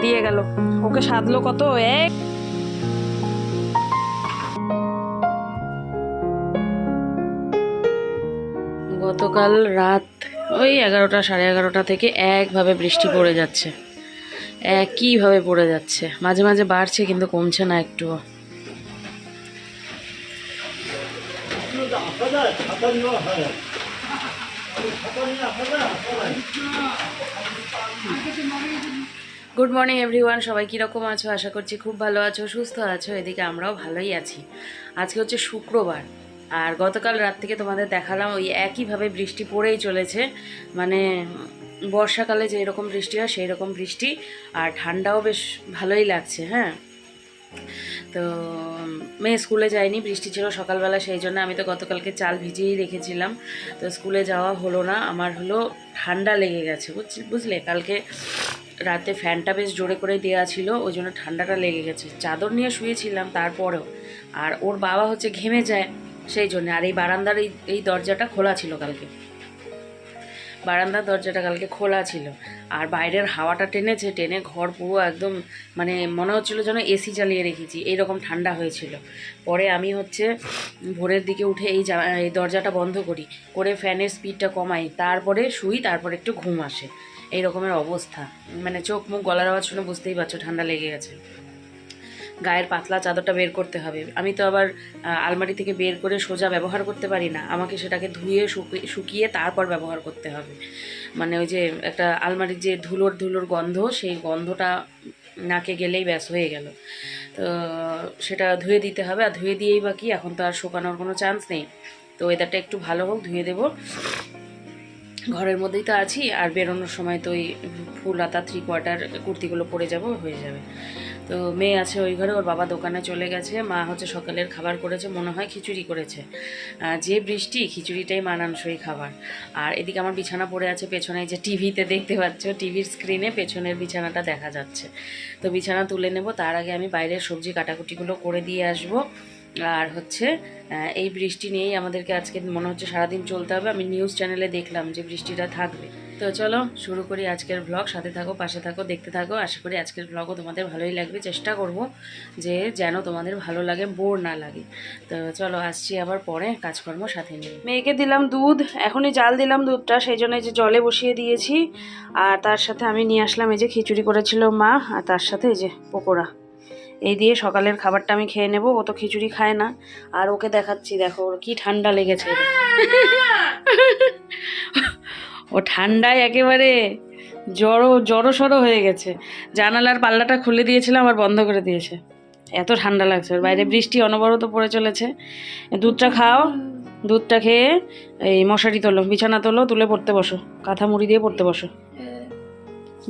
দিয়ে গেল। ওকে সাধলো কত? এক। গতকাল রাত ওই এগারোটা, সাড়ে এগারোটা থেকে একভাবে বৃষ্টি পড়ে যাচ্ছে। একইভাবে পড়ে যাচ্ছে। মাঝে মাঝে বাড়ছে কিন্তু কমছে না একটুও গুড মর্নিং এভরিওয়ান সবাই কীরকম আছো? আশা করছি খুব ভালো আছো, সুস্থ আছো। এদিকে আমরাও ভালোই আছি। আজকে হচ্ছে শুক্রবার। আর গতকাল রাত থেকে তোমাদের দেখালাম ওই একইভাবে বৃষ্টি পড়েই চলেছে। মানে বর্ষাকালে যে এরকম বৃষ্টি হয় সেই রকম বৃষ্টি। আর ঠান্ডাও বেশ ভালোই লাগছে হ্যাঁ? তো, মেয়ে স্কুলে যায়নি, বৃষ্টি ছিল সকালবেলা, সেই জন্য আমি তো গতকালকে চাল ভিজিয়েই রেখেছিলাম। তো স্কুলে যাওয়া হলো না। আমার হলো ঠান্ডা লেগে গেছে, বুঝ- বুঝলে? কালকে রাতে ফ্যানটা বেশ জোরে করে দেওয়া ছিল, ওই জন্য ঠান্ডাটা লেগে গেছে। চাদর নিয়ে শুয়েছিলাম তারপরেও। আর ওর বাবা হচ্ছে ঘেমে যায় সেই জন্য। আর এই বারান্দার এই এই দরজাটা খোলা ছিল কালকে। বারান্দার দরজাটা কালকে খোলা ছিল। আর বাইরের হাওয়াটা টেনেছে, টেনে ঘর পুরো একদম মানে মনে হচ্ছিল যেন এসি চালিয়ে রেখেছি। এইরকম ঠান্ডা হয়েছিল। পরে আমি হচ্ছে ভোরের দিকে উঠে এই এই দরজাটা বন্ধ করি। করে ফ্যানের স্পিডটা কমাই। তারপরে শুই, তারপরে একটু ঘুম আসে। এই রকমের অবস্থা। মানে চোখ মুখ গলার আওয়াজ শুনে বুঝতেই পারছ, ঠান্ডা লেগে গেছে। গায়ের পাতলা চাদরটা বের করতে হবে। আমি তো আবার আলমারি থেকে বের করে সোজা ব্যবহার করতে পারি না। আমাকে সেটাকে ধুয়ে শুকি- শুকিয়ে তারপর ব্যবহার করতে হবে। মানে ওই যে একটা আলমারির যে ধুলোর ধুলোর গন্ধ, সেই গন্ধটা নাকে গেলেই ব্যাস হয়ে গেল। তো সেটা ধুয়ে দিতে হবে। আর ধুয়ে দিয়েই বা কি, এখন তো আর শুকানোর কোনো চান্স নেই। তো ওয়েদারটা একটু ভালো হোক, ধুয়ে দেবো। ঘরের মধ্যেই তো আছি, আর বেরোনোর সময় তো ওই ফুল আতা থ্রি কোয়ার্টার কুর্তিগুলো পরে যাব, হয়ে যাবে। তো মেয়ে আছে ওই ঘরে, ওর বাবা দোকানে চলে গেছে, মা হচ্ছে সকালের খাবার করেছে, মনে হয় খিচুড়ি করেছে। যে বৃষ্টি, খিচুড়িটাই মানানসই খাবার। আর এদিকে আমার বিছানা পড়ে আছে, পেছনে যে টিভিতে দেখতে পাচ্ছ, টিভির স্ক্রিনে পেছনের বিছানাটা দেখা যাচ্ছে। তো বিছানা তুলে নেব, তার আগে আমি বাইরের সবজি কাটাকুটিগুলো করে দিয়ে আসব। আর হচ্ছে এই বৃষ্টি নিয়েই আমাদেরকে আজকে মনে হচ্ছে সারাদিন চলতে হবে। আমি নিউজ চ্যানেলে দেখলাম যে বৃষ্টিটা থাকবে। তো চলো, শুরু করি আজকের ব্লগ সাথে থাকো, পাশে থাকো, দেখতে থাকো। আশা করি আজকের ব্লগও তোমাদের ভালোই লাগবে। চেষ্টা করব যে যেন তোমাদের ভালো লাগে বোর না লাগে। তো চলো, আসছি আবার পরে কাজকর্ম সাথে নিয়ে। মেয়েকে দিলাম দুধ, এখনই জাল দিলাম দুধটা, সেই জন্য যে জলে বসিয়ে দিয়েছি। আর তার সাথে আমি নিয়ে আসলাম এই যে খিচুড়ি করেছিল মা, আর তার সাথে এই যে পকোড়া। এই দিয়ে সকালের খাবারটা আমি খেয়ে নেব ও তো খিচুড়ি খায় না। আর ওকে দেখাচ্ছি দেখো ওর কি ঠান্ডা লেগেছে। ও ঠান্ডায় একেবারে জড়ো জড়ো সড়ো হয়ে গেছে। জানালার পাল্লাটা খুলে দিয়েছিলাম আর বন্ধ করে দিয়েছে। এত ঠান্ডা লাগছে ওর বাইরে বৃষ্টি অনবরত পড়ে চলেছে। দুধটা খাও দুধটা খেয়ে এই মশারি তোলো বিছানা তোলো তুলে পড়তে বসো। কাঁথা মুড়ি দিয়ে পড়তে বসো।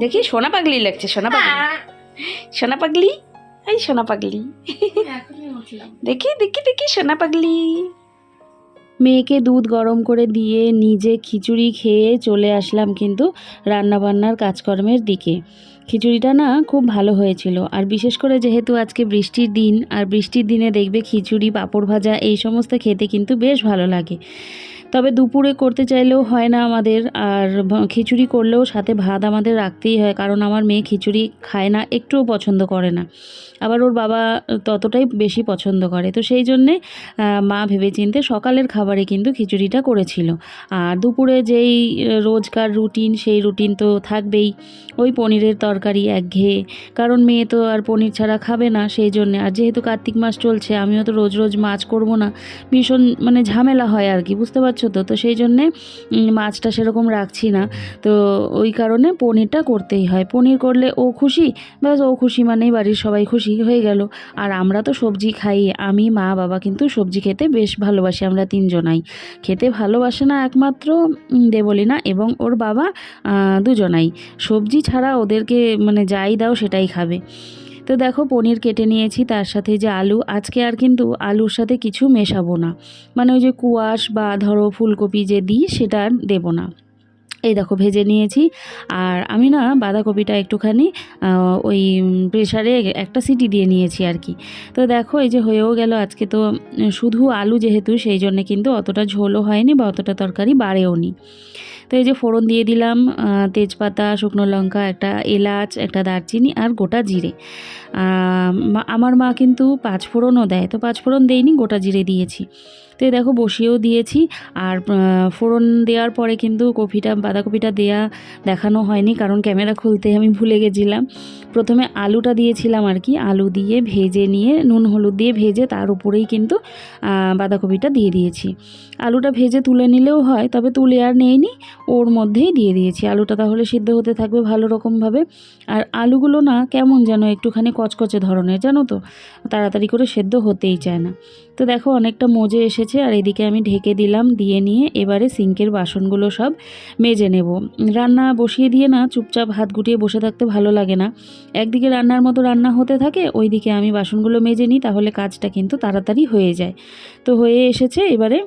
দেখি সোনা পাগলি লাগছে সোনা পাগলি। সোনা পাগলি? এই সোনা পাগলি। দেখি দেখি দেখি, সোনা পাগলি। মেয়েকে দুধ গরম করে দিয়ে নিজে খিচুড়ি খেয়ে চলে আসলাম কিন্তু রান্নাবান্নার কাজকর্মের দিকে। খিচুড়িটা না খুব ভালো হয়েছিল। আর বিশেষ করে যেহেতু আজকে বৃষ্টির দিন, আর বৃষ্টির দিনে দেখবে খিচুড়ি, পাঁপড় ভাজা এই সমস্ত খেতে কিন্তু বেশ ভালো লাগে। তবে দুপুরে করতে চাইলেও হয় না আমাদের, আর খিচুড়ি করলেও সাথে ভাত আমাদের রাখতেই হয়, কারণ আমার মেয়ে খিচুড়ি খায় না, একটুও পছন্দ করে না। আবার ওর বাবা ততটাই বেশি পছন্দ করে। তো সেই জন্যে মা ভেবেচিন্তে সকালের খাবারে কিন্তু খিচুড়িটা করেছিল। আর দুপুরে যেই রোজকার রুটিন, সেই রুটিন তো থাকবেই। ওই পনিরের তরকারি একঘেয়ে, কারণ মেয়ে তো আর পনির ছাড়া খাবে না, সেই জন্যে। আর যেহেতু কার্তিক মাস চলছে, আমিও তো রোজ রোজ মাছ করব না। ভীষণ মানে ঝামেলা হয় আর কি, বুঝতে পারছ? তো তো সেই জন্যে মাছটা সেরকম রাখছি না। তো ওই কারণে পনিরটা করতেই হয়। পনির করলে ও খুশি, ব্যাস ও খুশি মানেই বাড়ির সবাই খুশি হয়ে গেল। আর আমরা তো সবজি খাই, আমি, মা, বাবা কিন্তু সবজি খেতে বেশ ভালোবাসি, আমরা তিনজনাই। খেতে ভালোবাসে না একমাত্র দেবলীনা এবং ওর বাবা দুজনাই। সবজি ছাড়া ওদেরকে মানে যাই দাও সেটাই খাবে। তো দেখো পনির কেটে নিয়েছি, তার সাথে যে আলু। আজকে আর কিন্তু আলুর সাথে কিছু মেশাবো না। মানে ওই যে কুয়াশ বা ধরো ফুলকপি যে দিই, সেটা আর দেবো না। এই দেখো ভেজে নিয়েছি। আর আমি না বাঁধাকপিটা একটুখানি ওই প্রেশারে একটা সিটি দিয়ে নিয়েছি আর কি। তো দেখো এই যে হয়েও গেল আজকে তো, শুধু আলু যেহেতু, সেই জন্য কিন্তু অতটা ঝোলও হয়নি বা অতটা তরকারি বাড়েও নি তো এই যে ফোড়ন দিয়ে দিলাম তেজপাতা, শুকনো লঙ্কা, একটা এলাচ, একটা দারচিনি আর গোটা জিরে। আমার মা কিন্তু পাঁচ ফোড়নও দেয়, তো পাঁচ ফোড়ন দেয়নি গোটা জিরে দিয়েছি। তো দেখো বসিয়েও দিয়েছি। আর ফোড়ন দেওয়ার পরে কিন্তু কপিটা, বাঁধাকপিটা দেয়া দেখানো হয়নি, কারণ ক্যামেরা খুলতে আমি ভুলে গেছিলাম। প্রথমে আলুটা দিয়েছিলাম আর কি, আলু দিয়ে ভেজে নিয়ে, নুন, হলুদ দিয়ে ভেজে তার উপরেই কিন্তু বাঁধাকপিটা দিয়ে দিয়েছি। আলুটা ভেজে তুলে নিলেও হয়, তবে তুলে আর নেইনি, ওর মধ্যেই দিয়ে দিয়েছি। আলুটা তাহলে সিদ্ধ হতে থাকবে ভালো রকমভাবে। আর আলুগুলো না কেমন যেন একটুখানি কচকচে ধরনের, জানো তো? তাড়াতাড়ি করে সেদ্ধ হতেই চায় না। তো দেখো অনেকটা মজে এসেছে। আর এদিকে আমি ঢেকে দিলাম, দিয়ে নিয়ে এবারে সিঙ্কের বাসনগুলো সব মেজে নেব। রান্না বসিয়ে দিয়ে না চুপচাপ হাত গুটিয়ে বসে থাকতে ভালো লাগে না। একদিকে রান্নার মতো রান্না হতে থাকে, ওইদিকে আমি বাসনগুলো মেজে নিই, তাহলে কাজটা কিন্তু তাড়াতাড়ি হয়ে যায়। তো হয়ে এসেছে, এবারে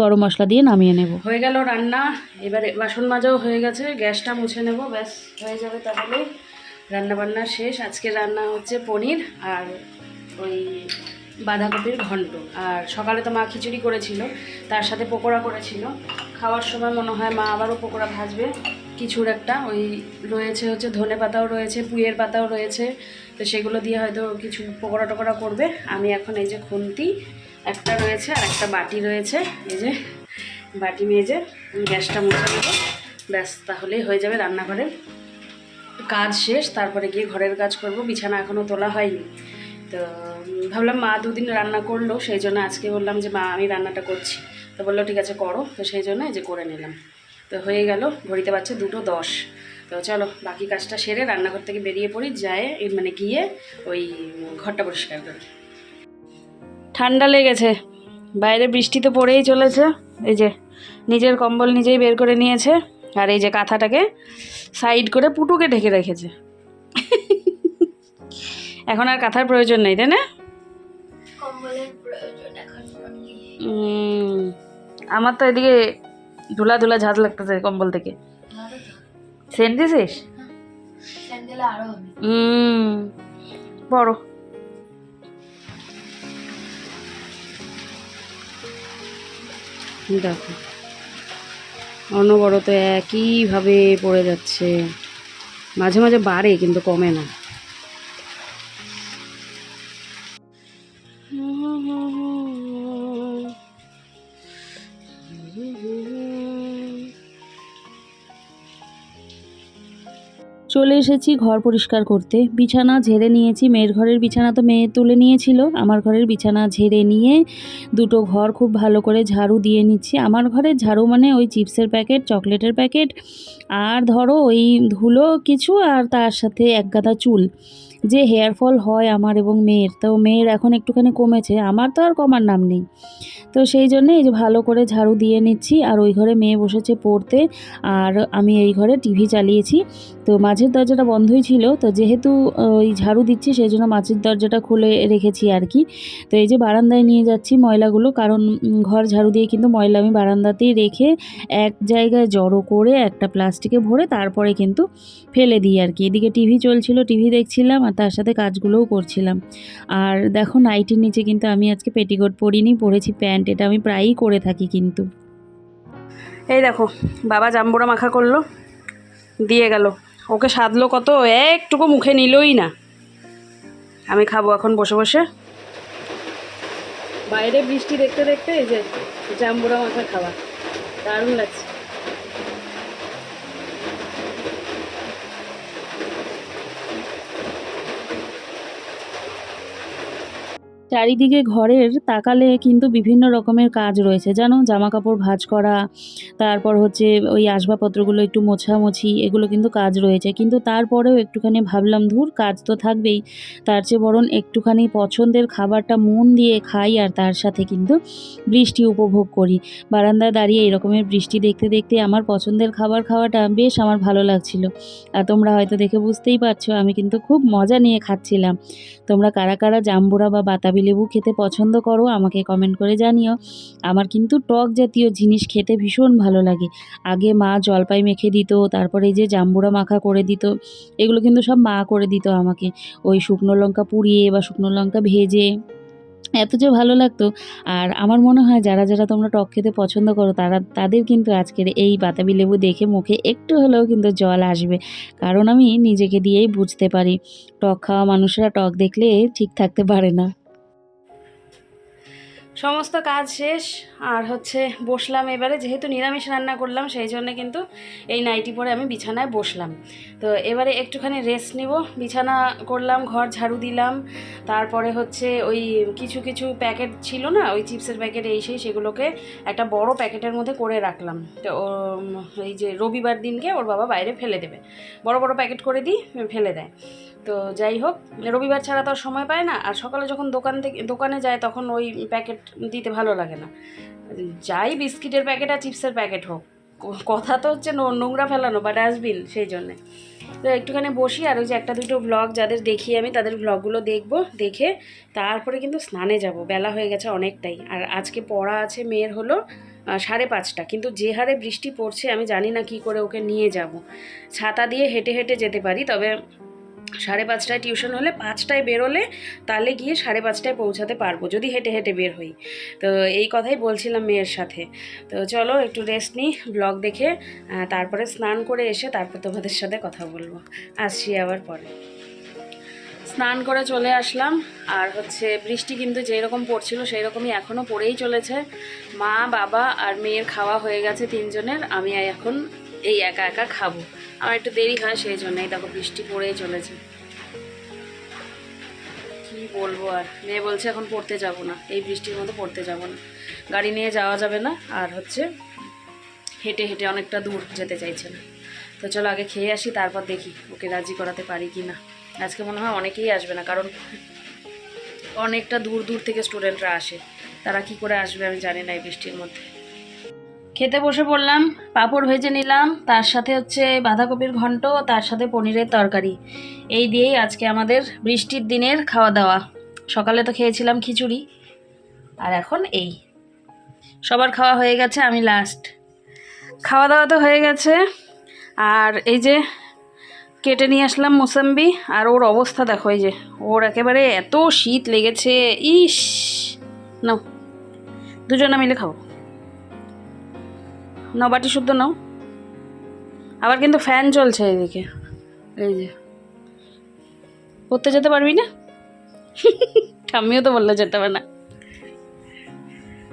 গরম মশলা দিয়ে নামিয়ে নেব। হয়ে গেল রান্না, এবারে বাসন মাজাও হয়ে গেছে, গ্যাসটা মুছে নেব, ব্যাস, হয়ে যাবে তাহলে। রান্না বান্না শেষ, আজকে রান্না হচ্ছে পনির আর ওই বাঁধাকপির ঘন্ট। আর সকালে তো মা খিচুড়ি করেছিল, তার সাথে পকোড়া করেছিল। খাওয়ার সময় মনে হয় মা আবারও পকোড়া ভাজবে। কিছুর একটা, ওই রয়েছে হচ্ছে ধনে পাতাও রয়েছে পুঁয়ের পাতাও রয়েছে। তো সেগুলো দিয়ে হয়তো কিছু পকোড়া টকোড়া করবে। আমি এখন এই যে খুন্তি, একটা রয়েছে আর একটা বাটি রয়েছে। এই যে বাটি মেজে গ্যাসটা মুছে নেব। ব্যাস, তাহলেই হয়ে যাবে রান্নাঘরে কাজ শেষ। তারপরে গিয়ে ঘরের কাজ করব। বিছানা এখনও তোলা হয়নি। তো ভাবলাম মা দুদিন রান্না করল, সেই জন্য আজকে বললাম যে, মা, আমি রান্নাটা করছি। তো বলল, ঠিক আছে, করো। তো সেই জন্য যে করে নিলাম। তো হয়ে গেল, ঘড়িতে পাচ্ছে দুটো দশ। তো চলো, বাকি কাজটা সেরে রান্নাঘর থেকে বেরিয়ে পড়ি, যায় মানে গিয়ে ওই ঘরটা পরিষ্কার করি। ঠান্ডা লেগেছে। বাইরে বৃষ্টি তো পড়েই চলেছে। এই যে, নিজের কম্বল নিজেই বের করে নিয়েছে। আর এই যে কাঁথাটাকে সাইড করে পুটুকে ঢেকে রেখেছে। এখন আর কাঁথার প্রয়োজন নেই, তাই না? আমার তো এদিকে ধুলা ধুলা ঝাঁজ লাগতেছে কম্বল থেকে। সেন্ট দিছিস? হুম বড়। দেখো অনবরত একইভাবে পড়ে যাচ্ছে। মাঝে মাঝে বাড়ে কিন্তু কমে না। চলে এসেছি ঘর পরিষ্কার করতে। বিছানা ঝেড়ে নিয়েছি। মেয়ের ঘরের বিছানা তো মেয়ে তুলে নিয়েছিল। আমার ঘরের বিছানা ঝেড়ে নিয়ে দুটো ঘর খুব ভালো করে ঝাড়ু দিয়ে নিচ্ছি। আমার ঘরের ঝাড়ু মানে ওই চিপসের প্যাকেট, চকলেটের প্যাকেট, আর ধরো ওই ধুলো কিছু আর তার সাথে এক গাদা চুল। যে হেয়ার ফল হয় আমার এবং মেয়ের। তো মেয়ের এখন একটুখানি কমেছে, আমার তো আর কমার নাম নেই। তো সেই জন্য এই যে ভালো করে ঝাড়ু দিয়ে নিচ্ছি আর ওই ঘরে মেয়ে বসেছে পড়তে আর আমি এই ঘরে টিভি চালিয়েছি। তো মাঝের দরজাটা বন্ধই ছিল, তো যেহেতু ওই ঝাড়ু দিচ্ছি সেই জন্য মাছের দরজাটা খুলে রেখেছি আর কি। তো এই যে বারান্দায় নিয়ে যাচ্ছি ময়লাগুলো, কারণ ঘর ঝাড়ু দিয়ে কিন্তু ময়লা আমি বারান্দাতেই রেখে এক জায়গায় জড়ো করে একটা প্লাস্টিকে ভরে তারপরে কিন্তু ফেলে দিই আর কি। এদিকে টিভি চলছিল টিভি দেখছিলাম আর তার সাথে কাজগুলোও করছিলাম। আর দেখো নাইটির নিচে কিন্তু আমি আজকে পেটিকোট পরিনি, পরেছি প্যান্ট এটা আমি প্রায়ই করে থাকি কিন্তু। এই দেখো, বাবা জাম্বুরা মাখা করল, দিয়ে গেল। ওকে সাধলো কত? একটুকু মুখে নিলই না। আমি খাব এখন বসে বসে। বাইরে বৃষ্টি দেখতে দেখতে এই যে জাম্বুরা মাখা খাওয়া, দারুণ লাগছে। চারিদিকে ঘরের তাকালে কিন্তু বিভিন্ন রকমের কাজ রয়েছে। জানো? জামা কাপড় ভাঁজ করা, তারপর হচ্ছে ওই আসবাবপত্রগুলো একটু মোছামুছি, এগুলো কিন্তু কাজ রয়েছে। কিন্তু তারপরেও একটুখানি ভাবলাম, ধুর, কাজ তো থাকবেই। তার চেয়ে বরং একটুখানি পছন্দের খাবারটা মন দিয়ে খাই আর তার সাথে কিন্তু বৃষ্টি উপভোগ করি। বারান্দায় দাঁড়িয়ে এরকমের বৃষ্টি দেখতে দেখতে আমার পছন্দের খাবার খাওয়াটা বেশ আমার ভালো লাগছিল। আর তোমরা হয়তো দেখে বুঝতেই পারছ, আমি কিন্তু খুব মজা নিয়ে খাচ্ছিলাম। তোমরা কারা কারা জাম্বুরা বা বাতাবি লেবু খেতে পছন্দ করো, আমাকে কমেন্ট করে জানিও। আমার কিন্তু টক জাতীয় জিনিস খেতে ভীষণ ভালো লাগে। আগে মা জলপাই মেখে দিত, তারপরে এই যে জাম্বুরা মাখা করে দিত, এগুলো কিন্তু সব মা করে দিত আমাকে। ওই শুকনো লঙ্কা পুড়িয়ে বা শুকনো লঙ্কা ভেজে, এত যে ভালো লাগতো। আর আমার মনে হয় যারা যারা তোমরা টক খেতে পছন্দ করো, তারা, তাদের কিন্তু আজকের এই বাতাবি লেবু দেখে মুখে একটু হলেও কিন্তু জল আসবে। কারণ আমি নিজেকে দিয়েই বুঝতে পারি। টক খাওয়া মানুষরা টক দেখলে ঠিক থাকতে পারে না। সমস্ত কাজ শেষ, আর হচ্ছে বসলাম এবারে, যেহেতু নিরামিষ রান্না করলাম, সেই জন্য কিন্তু এই নাইটি পরে আমি বিছানায় বসলাম। তো এবারে একটুখানি রেস্ট নিব। বিছানা করলাম, ঘর ঝাড়ু দিলাম, তারপরে হচ্ছে ওই কিছু কিছু প্যাকেট ছিল না, ওই চিপসের প্যাকেট এই সেই, সেগুলোকে একটা বড় প্যাকেটের মধ্যে করে রাখলাম। তো এই যে রবিবার দিনকে ওর বাবা বাইরে ফেলে দেবে। বড় বড় প্যাকেট করে দিই, ফেলে দেয়। তো যাই হোক, রবিবার ছাড়া তো আর সময় পায় না। আর সকালে যখন দোকান থেকে, দোকানে যায় তখন ওই প্যাকেট দিতে ভালো লাগে না। যাই বিস্কিটের প্যাকেট আর চিপসের প্যাকেট হোক, কথা তো হচ্ছে নোংরা ফেলানো বা ডাস্টবিন সেই জন্যে। তো একটুখানি বসি আর ওই যে একটা দুটো ব্লগ যাদের দেখি আমি, তাদের ব্লগগুলো দেখব, দেখে তারপরে কিন্তু স্নানে যাব। বেলা হয়ে গেছে অনেকটাই। আর আজকে পড়া আছে মেয়ের হলো সাড়ে পাঁচটা। কিন্তু যে হারে বৃষ্টি পড়ছে, আমি জানি না কি করে ওকে নিয়ে যাব। ছাতা দিয়ে হেঁটে হেঁটে যেতে পারি, তবে সাড়ে পাঁচটায় টিউশন হলে পাঁচটায় বেরোলে তাহলে গিয়ে সাড়ে পাঁচটায় পৌঁছাতে পারব, যদি হেঁটে হেঁটে বের হই। তো এই কথাই বলছিলাম মেয়ের সাথে। তো চলো একটু রেস্ট নিই ব্লগ দেখে তারপরে স্নান করে এসে তারপর তোমাদের সাথে কথা বলব। আসছি আবার পরে। স্নান করে চলে আসলাম, আর হচ্ছে বৃষ্টি কিন্তু যেই রকম পড়ছিল সেই রকমই এখনও পড়েই চলেছে। মা, বাবা আর মেয়ের খাওয়া হয়ে গেছে তিনজনের, আমি এখন এই একা একা খাব। আমার একটু দেরি হয় সেই জন্যই। দেখো, বৃষ্টি পড়েই চলেছে। কি বলব আর? মেয়ে বলছে এখন পড়তে যাব না। এই বৃষ্টির মতো পড়তে যাব না। গাড়ি নিয়ে যাওয়া যাবে না, আর হচ্ছে হেঁটে হেঁটে অনেকটা দূর যেতে চাইছে না। তো চলো আগে খেয়ে আসি, তারপর দেখি ওকে রাজি করাতে পারি কি না। আজকে মনে হয় অনেকেই আসবে না, কারণ অনেকটা দূর দূর থেকে স্টুডেন্টরা আসে। তারা কি করে আসবে আমি জানি না এই বৃষ্টির মধ্যে। খেতে বসে পড়লাম, পাঁপড় ভেজে নিলাম, তার সাথে হচ্ছে বাঁধাকপির ঘন্ট, তার সাথে পনিরের তরকারি। এই দিয়েই আজকে আমাদের বৃষ্টির দিনের খাওয়া দাওয়া সকালে তো খেয়েছিলাম খিচুড়ি, আর এখন এই। সবার খাওয়া হয়ে গেছে, আমি লাস্ট খাওয়া দাওয়া তো হয়ে গেছে, আর এই যে কেটে নিয়ে আসলাম মোসাম্বি, আর ওর অবস্থা দেখো, এই যে ওর একেবারে এত শীত লেগেছে, ইস! নাও, দুজনে মিলে খাব। নাও বাটি শুদ্ধ নাও। আবার কিন্তু ফ্যান চলছে এদিকে। এই যে। পড়তে যেতে পারবি না? ঠাম্মিও তো বলল যেতে হবে না।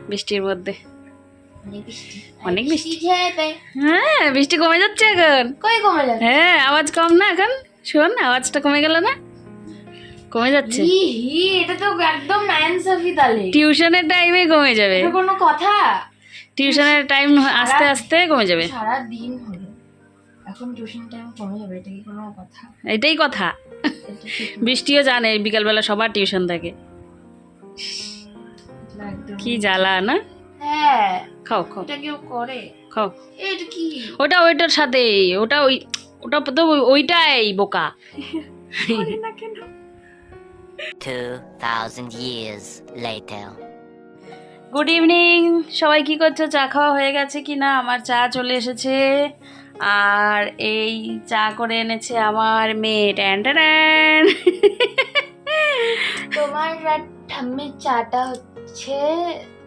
বৃষ্টির মধ্যে। অনেক বৃষ্টি। ঝেপে হ্যাঁ বৃষ্টি কমে যাচ্ছে এখন। কমে যাচ্ছে? হ্যাঁ আওয়াজ কম না এখন? শোন আওয়াজটা কমে গেল না? কমে যাচ্ছে। এটা তো একদম টিউশনের টাইমে কমে যাবে। কোনো কথা? টিউশনের টাইম আস্তে আস্তে কমে যাবে। সারা দিন হলো এখন টিউশন টাইম কমে যাবে এটা কি কোনো কথা? এটাই কথা। বৃষ্টিও জানে বিকালবেলা সবার টিউশন থাকে। এটা কি জ্বালা না? হ্যাঁ খাও খাও। এটা কেউ করে। খাও। এটা কি? ওটা ওইটার সাথে ওটা ওই ওটা তো ওই- ওইটাই বোকা। না কেন? 2,000 years later. গুড ইভিনিং সবাই কি করছ? চা খাওয়া হয়ে গেছে কি না আমার চা চলে এসেছে। আর এই চা করে এনেছে আমার মেয়ে। ট্যান ট্যান তোমার ঠাম্মির চাটা হচ্ছে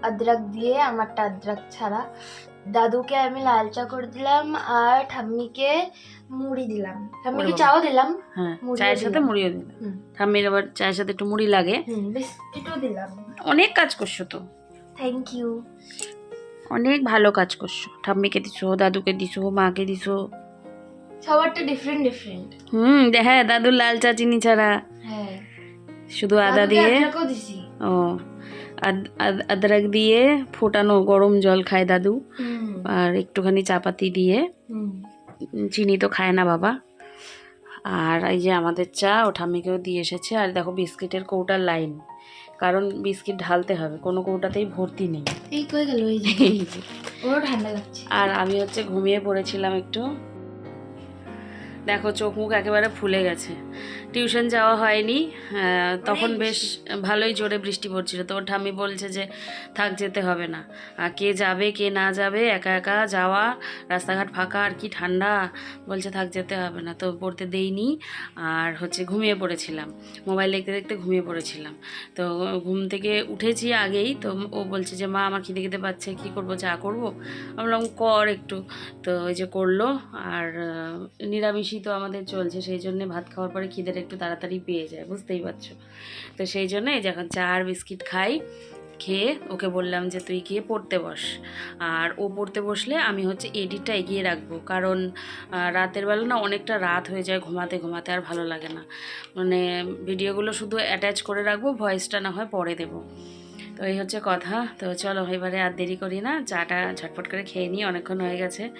আদ্রক দিয়ে আমারটা আদ্রক ছাড়া। দাদুকে আমি লাল চা করে দিলাম আর ঠাম্মিকে মুড়ি দিলাম। ঠাম্মিকে চাও দিলাম? হ্যাঁ চায়ের সাথে মুড়িও দিলাম। ঠাম্মির আবার চায়ের সাথে একটু মুড়ি লাগে। বিস্কিটও দিলাম। অনেক কাজ করছ তো। থ্যাংক ইউ অনেক ভালো কাজ করছ। ঠাম্মিকে দিছো দাদুকে দিছো মাকে দিছো। সবারটা ডিফারেন্ট ডিফারেন্ট হুম হ্যাঁ দাদুর লাল চা চিনি ছাড়া। হ্যাঁ। শুধু আদা দিয়ে। ও আদ- আদ- আদরক দিয়ে ফোটানো গরম জল খায় দাদু। আর একটুখানি চাপাতি দিয়ে। চিনি তো খায় না বাবা। আর এই যে আমাদের চা ও ঠাম্মিকেও দিয়ে এসেছে। আর দেখো বিস্কিটের কৌটার লাইন। কারণ বিস্কিট ঢালতে হবে কোনো কোনোটাতেই ভর্তি নেই। এই কই গেল এই যে। ওর ঠান্ডা লাগছে। আর আমি হচ্ছে ঘুমিয়ে পড়েছিলাম একটু। দেখো চোখ মুখ একেবারে ফুলে গেছে। টিউশন যাওয়া হয়নি তখন বেশ ভালোই জোরে বৃষ্টি পড়ছিল। তো ওর ঠাম্মি বলছে যে থাক যেতে হবে না। আর কে যাবে কে না যাবে একা একা যাওয়া রাস্তাঘাট ফাঁকা আর কি ঠান্ডা? বলছে থাক যেতে হবে না। তো পড়তে দেইনি আর হচ্ছে ঘুমিয়ে পড়েছিলাম। মোবাইল দেখতে দেখতে ঘুমিয়ে পড়েছিলাম। তো ঘুম থেকে উঠেছি আগেই তো ও বলছে যে মা আমার খিদে খিদে পাচ্ছে কী করব চা করব? আমি বললাম কর একটু। তো ওই যে করল আর নিরামিষই তো আমাদের চলছে সেই জন্যে ভাত খাওয়ার পরে খিদের একটু তাড়াতাড়ি পেয়ে যায়, বুঝতেই পারছ? তো সেই জন্য যখন চা আর বিস্কিট খাই, খেয়ে ওকে বললাম যে তুই গিয়ে পড়তে বস। আর ও পড়তে বসলে আমি হচ্ছে এডিটটা এগিয়ে রাখব। কারণ রাতের বেলা না অনেকটা রাত হয়ে যায় ঘুমাতে ঘুমাতে আর ভালো লাগে না। মানে ভিডিওগুলো শুধু অ্যাটাচ করে রাখব ভয়েসটা না হয় পরে দেবো। তো এই হচ্ছে কথা। তো চলো এবারে আর দেরি করি না। চাটা ঝটপট করে খেয়ে নিই অনেকক্ষণ হয়ে গেছে।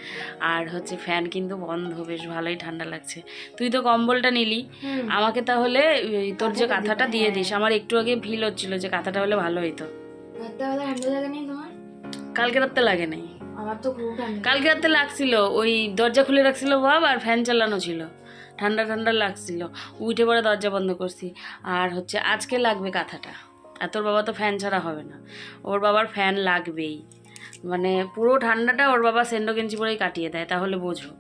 আর হচ্ছে ফ্যান কিন্তু বন্ধ বেশ ভালোই ঠান্ডা লাগছে। তুই তো কম্বলটা নিলি। আমাকে তাহলে তোর যে কাঁথাটা দিয়ে দিস। আমার একটু আগে ভিল হচ্ছিল যে কাঁথাটা হলে ভালো হইতো। কালকে রাত্রে লাগে নাই। আমার তো কালকে রাতে লাগছিল। ওই দরজা খুলে রাখছিল বাবা আর ফ্যান চালানো ছিল। ঠান্ডা ঠান্ডা লাগছিল। উঠে পরে দরজা বন্ধ করছি। আর হচ্ছে আজকে লাগবে কাঁথাটা। আর তোর বাবা তো ফ্যান ছাড়া হবে না। ওর বাবার ফ্যান লাগবেই। মানে পুরো ঠান্ডাটা ওর বাবা সেন্ডো গেঞ্জি পরেই কাটিয়ে দেয় তাহলে বোঝো।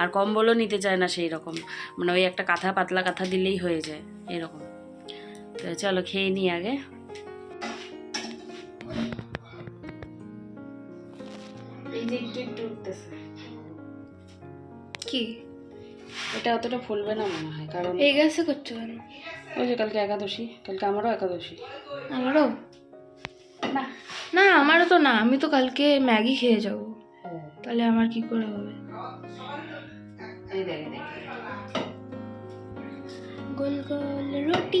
আর কম্বলও নিতে চায় না সেই রকম মানে ওই একটা কাঁথা পাতলা কাঁথা দিলেই হয়ে যায় এরকম। তো চলো খেয়ে নিই আগে। কি? এটা অতটা ফুলবে না মনে হয় কারণ এই গ্যাসে করছ কেন? ওই যে কালকে একাদশী কালকে আমারও একাদশী। আমারও? না। না আমারও তো না আমি তো কালকে ম্যাগি খেয়ে যাব। তাহলে আমার কি করে হবে? গোল গোল রুটি।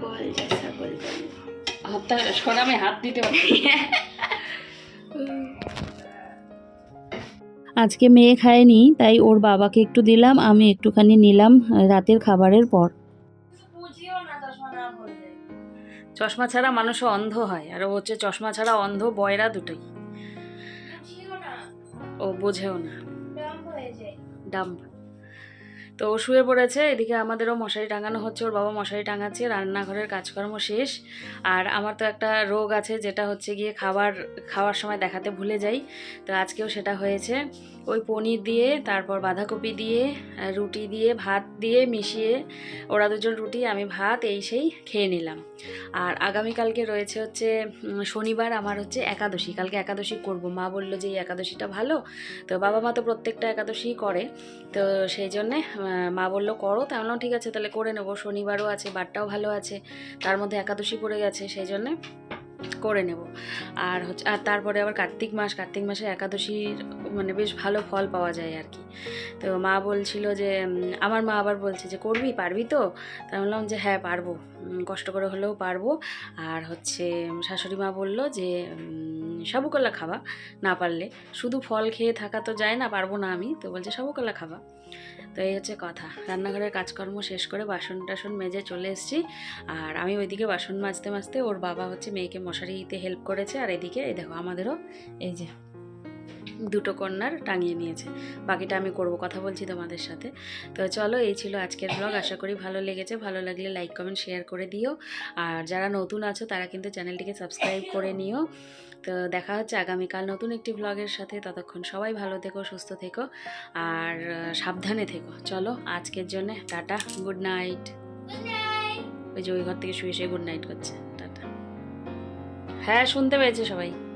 গোল গোল হাতটা সরামে হাত দিতে পারছি আজকে মেয়ে খায়নি তাই ওর বাবাকে একটু দিলাম আমি একটুখানি নিলাম রাতের খাবারের পর। চশমা ছাড়া মানুষ অন্ধ হয় আর ও হচ্ছে চশমা ছাড়া অন্ধ বয়রা দুটোই। ও বোঝেও না। ডাম্প তো শুয়ে পড়েছে, এদিকে আমাদেরও মশারি টাঙানো হচ্ছে, ওর বাবা মশারি টাঙাচ্ছে, রান্নাঘরের কাজকর্ম শেষ। আর আমার তো একটা রোগ আছে, যেটা হচ্ছে গিয়ে খাবার, খাওয়ার সময় দেখাতে ভুলে যাই, তো আজকেও সেটা হয়েছে। ওই পনির দিয়ে, তারপর বাঁধাকপি দিয়ে রুটি দিয়ে, ভাত দিয়ে মিশিয়ে, ওরা দুজন রুটি, আমি ভাত, এই সেই খেয়ে নিলাম। আর আগামীকালকে রয়েছে হচ্ছে শনিবার, আমার হচ্ছে একাদশী, কালকে একাদশী করব। মা বলল যে এই একাদশীটা ভালো, তো বাবা মা তো প্রত্যেকটা একাদশী করে, তো সেই জন্যে মা বলল, করো। তা বললাম, ঠিক আছে, তাহলে করে নেব। শনিবারও আছে, বারটাও ভালো আছে। তার মধ্যে একাদশী পড়ে গেছে, সেই জন্যে করে নেব। আর হচ্ছে, আর তারপরে আবার কার্তিক মাস। কার্তিক মাসে একাদশীর মানে বেশ ভালো ফল পাওয়া যায় আর কি। তো মা বলছিল যে আমার মা আবার বলছে যে, করবি? পারবি তো? তা আমি বললাম যে হ্যাঁ পারব। কষ্ট করে হলেও পারব। আর হচ্ছে, শাশুড়ি মা বলল যে সাবুকলা খাবা না পারলে। শুধু ফল খেয়ে থাকা তো যায় না, পারব না আমি। তো বলছে সাবুকলা খাবা। তো এই হচ্ছে কথা। রান্নাঘরের কাজকর্ম শেষ করে বাসন টাসন মেজে চলে এসেছি। আর আমি ওইদিকে বাসন মাজতে মাজতে ওর বাবা হচ্ছে মেয়েকে মশারিতে হেল্প করেছে। আর এদিকে, এই দেখো, আমাদেরও এই যে দুটো কন্যার টাঙিয়ে নিয়েছে। বাকিটা আমি করব কথা বলছি তোমাদের সাথে। তো চলো এই ছিল আজকের ব্লগ আশা করি ভালো লেগেছে। ভালো লাগলে লাইক কমেন্ট শেয়ার করে দিও। আর যারা নতুন আছো তারা কিন্তু চ্যানেলটিকে সাবস্ক্রাইব করে নিও। তো দেখা হচ্ছে আগামীকাল নতুন একটি ব্লগের সাথে। ততক্ষণ সবাই ভালো থেকো সুস্থ থেকো আর সাবধানে থেকো। চলো আজকের জন্য টাটা গুড নাইট ওই যে ওই ঘর থেকে শুয়ে শুয়ে গুড নাইট করছে। টাটা। হ্যাঁ শুনতে পেয়েছে সবাই।